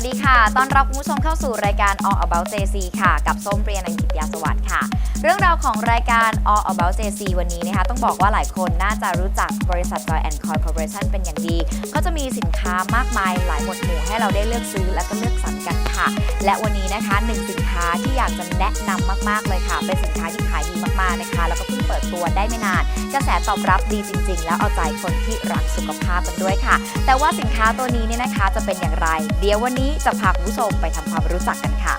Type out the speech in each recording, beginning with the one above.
วัสดีค่ะตอนรับคุณผู้ชมเข้าสู่รายการ All About JC ค่ะ กับส้มเรียนอังกฤษยาสวัสดิ์ค่ะ เรื่องราวของรายการ All About JC วันนี้นะคะต้องบอกว่าหลายคนน่าจะรู้จักบริษัท Joy and Coy Corporation เป็นอย่างดีก็จะมีสินค้ามากมายหลายหมวดหมู่ให้เราได้เลือกซื้อและก็เลือกสรรกันค่ะ และวันนี้นะคะหนึ่งสินค้าที่อยากจะแนะนำมาก ๆ เลยค่ะ เป็นสินค้าที่ขายดีมากๆนะคะ แล้วก็เพิ่งเปิดตัวได้ไม่นาน กระแสตอบรับดีจริง ๆ แล้วเอาใจคนที่รักสุขภาพกันด้วยค่ะ แต่ว่าสินค้าตัวนี้เนี่ยนะคะจะเป็นอย่างไร เดี๋ยววันนี้จะพาคุณผู้ชมไปทำความรู้จักกันค่ะ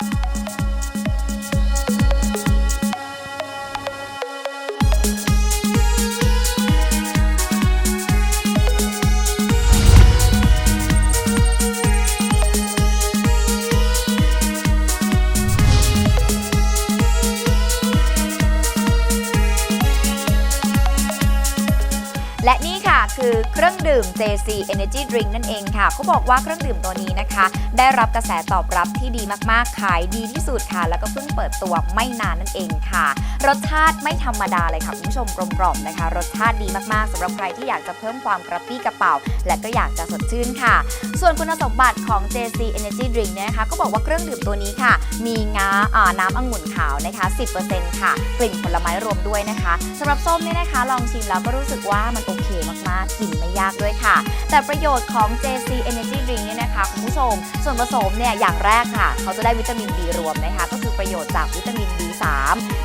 คือเครื่องดื่ม JC Energy Drink นั่นเองค่ะเขาบอกว่าเครื่องดื่มตัวนี้นะคะ ได้รับกระแสตอบรับที่ดีมากๆ ขายดีที่สุดค่ะ แล้วก็เพิ่งเปิดตัวไม่นานนั่นเองค่ะ รสชาติไม่ธรรมดาเลยค่ะคุณผู้ชมกลมกล่อมนะคะ รสชาติดีมากๆสำหรับใครที่อยากจะเพิ่มความกระปรี้กระเป๋า และก็อยากจะสดชื่นค่ะ ส่วนคุณสมบัติของ JC Energy Drink เนี่ยนะคะก็บอกว่าเครื่องดื่มตัวนี้ค่ะ มีงาอ่าน้ำองุ่นขาวนะคะ 10%ค่ะ กลิ่นผลไม้รวมด้วยนะคะสำหรับส้มเนี่ยนะคะ ลองชิมแล้วก็รู้สึกว่ามันโอเคมากๆกินไม่ยากด้วยค่ะ แต่ประโยชน์ของ JC Energy Drink เนี่ยนะคะคุณผู้ชม ส่วนผสมเนี่ยอย่างแรกค่ะ เขาจะได้วิตามิน B รวมนะคะก็คือประโยชน์จากวิตามิน B3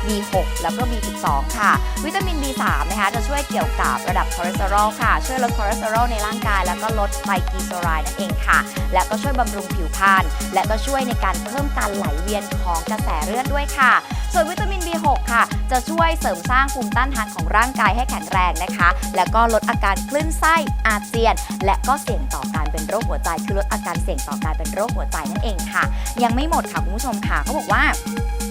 B6 แล้วก็ B12 ค่ะ วิตามิน B3 นะคะจะช่วยเกี่ยวกับระดับคอเลสเตอรอลค่ะ ช่วยลดคอเลสเตอรอลในร่างกาย แล้วก็ลดไตรกลีเซอไรด์นั่นเองค่ะ และก็ช่วยบำรุงผิวพรรณและก็ช่วยในการเพิ่มการไหลเวียนของกระแสเลือดด้วยค่ะ ส่วนวิตามิน B6 ค่ะ จะช่วยเสริมสร้างภูมิต้านทานของร่างกายให้แข็งแรงนะคะ แล้วก็ลดอาการคลื่นไส้อาเจียน และก็เสี่ยงต่อการเป็นโรคหัวใจ คือลดอาการเสี่ยงต่อการเป็นโรคหัวใจนั่นเองค่ะ ยังไม่หมดค่ะคุณผู้ชมค่ะเขาบอกว่า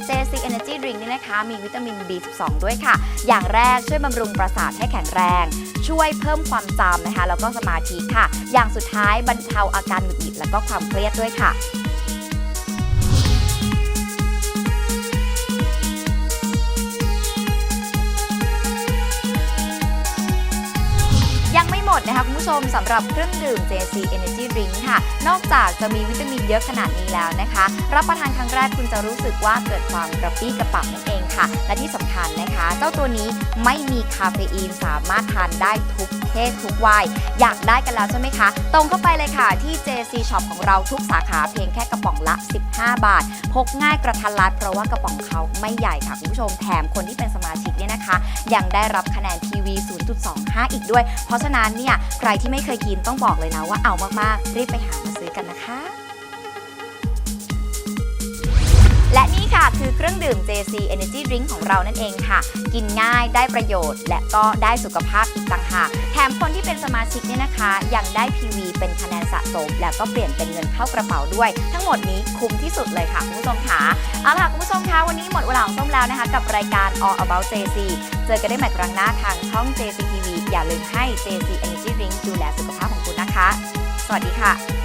JC Energy Drink นี่นะคะ มีวิตามิน B12 ด้วยค่ะ อย่างแรกช่วยบำรุงประสาทให้แข็งแรง ช่วยเพิ่มความจำนะคะ แล้วก็สมาธิค่ะ อย่างสุดท้ายบรรเทาอาการหงุดหงิดแล้วก็ความเครียดด้วยค่ะ ดนะคะคุณผู้ชมสำหรับเครื่องดื่ม JC Energy Drink ค่ะ นอกจากจะมีวิตามินเยอะขนาดนี้แล้วนะคะ รับประทานครั้งแรกคุณจะรู้สึกว่าเกิดความกระปรี้กระเป๋านั่นเอง ค่ะ และที่สำคัญนะคะ เจ้าตัวนี้ไม่มีคาเฟอีนสามารถทานได้ทุกเพศทุกวัยอยากได้กันแล้วใช่ไหมคะ ตรงเข้าไปเลยค่ะที่ JC Shop ของเราทุกสาขาเพียงแค่กระป๋องละ 15 บาท พกง่ายกระทันรัดเพราะว่ากระป๋องเขาไม่ใหญ่ค่ะคุณผู้ชมแถมคนที่เป็นสมาชิกเนี่ยนะคะ ยังได้รับคะแนนทีวี0.25 อีกด้วย เพราะฉะนั้นเนี่ยใครที่ไม่เคยกินต้องบอกเลยนะว่าเอามากๆ รีบไปหามาซื้อกันนะคะ คือเครื่องดื่ม JC Energy Drink ของเรานั่นเองค่ะ กินง่ายได้ประโยชน์ และก็ได้สุขภาพอีกต่างหาก แถมคนที่เป็นสมาชิกเนี่ยนะคะ ยังได้ PV เป็นคะแนนสะสม แล้วก็เปลี่ยนเป็นเงินเข้ากระเป๋าด้วย ทั้งหมดนี้คุ้มที่สุดเลยค่ะคุณผู้ชมค่ะเอาล่ะคุณผู้ชมคะวันนี้หมดเวลาของส้มแล้วนะคะ กับรายการ All About JC เจอกันได้ใหม่ครั้งหน้าทางช่อง JC TV อย่าลืมให้ JC Energy Drink ดูแลสุขภาพของคุณนะคะ สวัสดีค่ะ